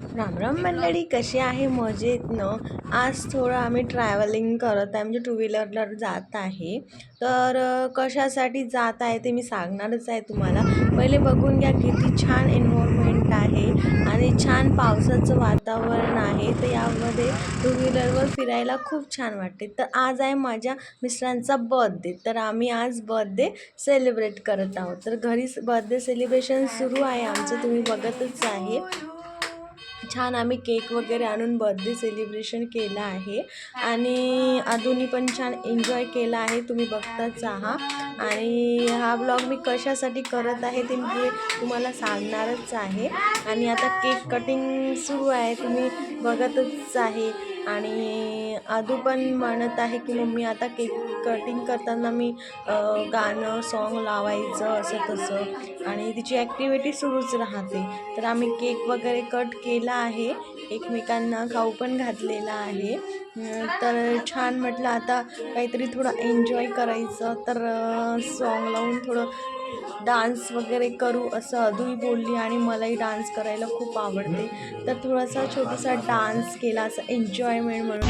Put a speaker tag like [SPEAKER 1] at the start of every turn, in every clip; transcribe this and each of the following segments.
[SPEAKER 1] राम राम मंडळी कशी आहे? मजेत न? आज थोडं आम्ही ट्रॅव्हलिंग करत आहे म्हणजे टू व्हीलरला जात आहे. तर कशासाठी जात आहे ते मी सांगणारच आहे तुम्हाला. पहिले बघून घ्या किती छान एन्व्हायरमेंट आहे आणि छान पावसाचं वातावरण आहे. तर यामध्ये टू व्हीलरवर फिरायला खूप छान वाटते. तर आज आहे माझ्या मिस्टरांचा बर्थडे तर आम्ही आज बर्थडे सेलिब्रेट करत आहोत. तर घरीच बर्थडे सेलिब्रेशन सुरू आहे आमचं. तुम्ही बघतच आहे. छान आम्ही केक वगैरे आणून बर्थडे सेलिब्रेशन केलं आहे. आणि अजूनही पण छान एन्जॉय केला आहे. तुम्ही बघताच आहात आणि हा ब्लॉग मी कशासाठी करत आहे ते मी तुम्हाला सांगणारच आहे. आणि आता केक कटिंग सुरू आहे. तुम्ही बघतच आहे. आणि आदू पण म्हणत आहे की मम्मी आता केक कटिंग करताना मी गाणं सॉन्ग लावायचं असं तसं. आणि तिची ॲक्टिव्हिटी सुरूच राहते. तर आम्ही केक वगैरे कट केला आहे. एकमेकांना खाऊ पण घातलेला आहे. तर छान म्हटलं आता काहीतरी थोडं एन्जॉय करायचं. तर सॉन्ग लावून थोडं डान्स वगैरे करू असं अधूही बोलली आणि मलाही डान्स करायला खूप आवडते. तर थोडासा छोटासा डान्स केला असं एन्जॉयमेंट म्हणून.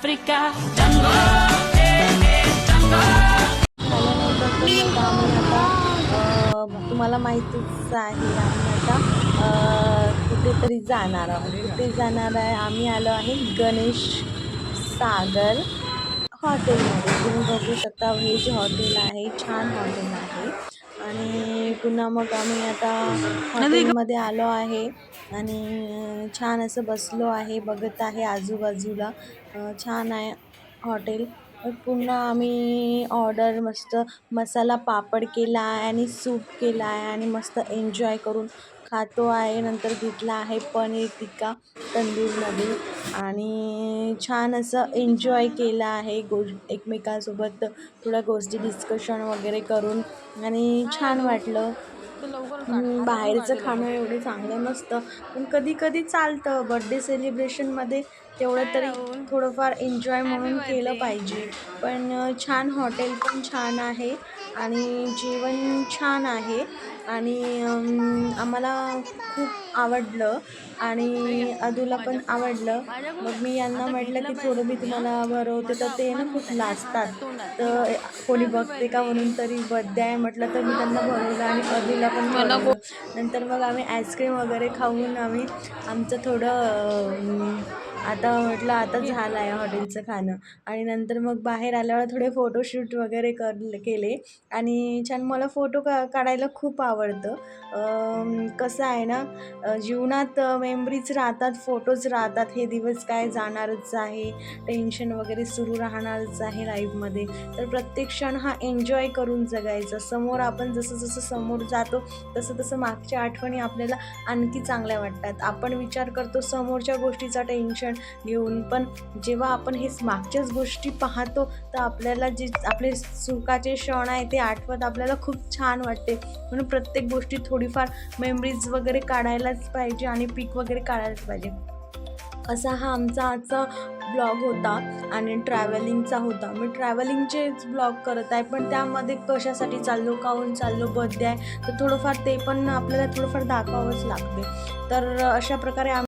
[SPEAKER 2] África. Django, eh, eh,
[SPEAKER 1] अ, तुम्हाला माहितीच आहे आम्ही आता कुठेतरी जाणार आहोत. कुठे जाणार आहे. आम्ही आलो आहे गणेश सागर हॉटेलमध्ये. तुम्ही बघू शकता व्हेज हॉटेल आहे छान हॉटेल आहे. आणि पुन्हा मग आम्ही आता हॉटेलमध्ये आलो आहे. आणि छान असं बसलो आहे बघत आहे आजूबाजूला. छान आहे हॉटेल. पुन्हा आम्ही ऑर्डर मस्त मसाला पापड केला आहे आणि सूप केला आहे आणि मस्त एन्जॉय करून खातो आहे. नंतर घेतला आहे पनीर टिक्का तंदूरमध्ये. आणि छान असं एन्जॉय केलं आहे गो एकमेकांसोबत थोड्या गोष्टी डिस्कशन वगैरे करून. आणि छान वाटलं. बाहेरचं खाणं एवढं चांगलं नसतं. पण कधी कधी चालतं. बड्डे सेलिब्रेशनमध्ये तेवढं तरी थोडंफार एन्जॉय म्हणून केलं पाहिजे. पण छान हॉटेल पण छान आहे. आणि जेवण छान आहे. आणि आम्हाला खूप आवडलं. आणि अदूला पण आवडलं. मग मी यांना म्हटलं की थोडं मी तुम्हाला भरवते तर ते ना खूप लाजतात. तर कोणी बघते का म्हणून तरी बड्डे आहे म्हटलं तर मी त्यांना भरवलं आणि अदूला पण नंतर मग आम्ही आईस्क्रीम वगैरे खाऊन आम्ही आमचं थोडं आता म्हटलं आता झालं आहे हॉटेलचं खाणं. आणि नंतर मग बाहेर आल्यावर थोडे फोटोशूट वगैरे कर केले. आणि छान मला फोटो का काढायला खूप आवडतं. कसं आहे ना जीवनात मेमरीज राहतात फोटोज राहतात. हे दिवस काय जाणारच आहे टेन्शन वगैरे सुरू राहणारच आहे लाईफमध्ये तर प्रत्येक क्षण हा एन्जॉय करून जगायचा. समोर आपण जसं जसं समोर जातो तसं तसं मागच्या आठवणी आपल्याला आणखी चांगल्या वाटतात. आपण विचार करतो समोरच्या गोष्टीचा टेन्शन घेऊन. पण जेव्हा आपण हे मागच्याच गोष्टी पाहतो तर आपल्याला जे आपले सुखाचे क्षण आहे ते आठवत आपल्याला खूप छान वाटते. म्हणून प्रत्येक गोष्टी थोडीफार मेमरीज वगैरे काढायलाच पाहिजे आणि पीक वगैरे काढायलाच पाहिजे. असा हा आमचा आजचा ब्लॉग होता आणि ट्रॅव्हलिंगचा होता. मी ट्रॅव्हलिंगचेच ब्लॉग करत आहे पण त्यामध्ये कशासाठी चाललो काहून चाललो बर्थडे आहे तर थोडंफार ते पण आपल्याला थोडंफार दाखवावंच लागते. तर अशा प्रकारे आम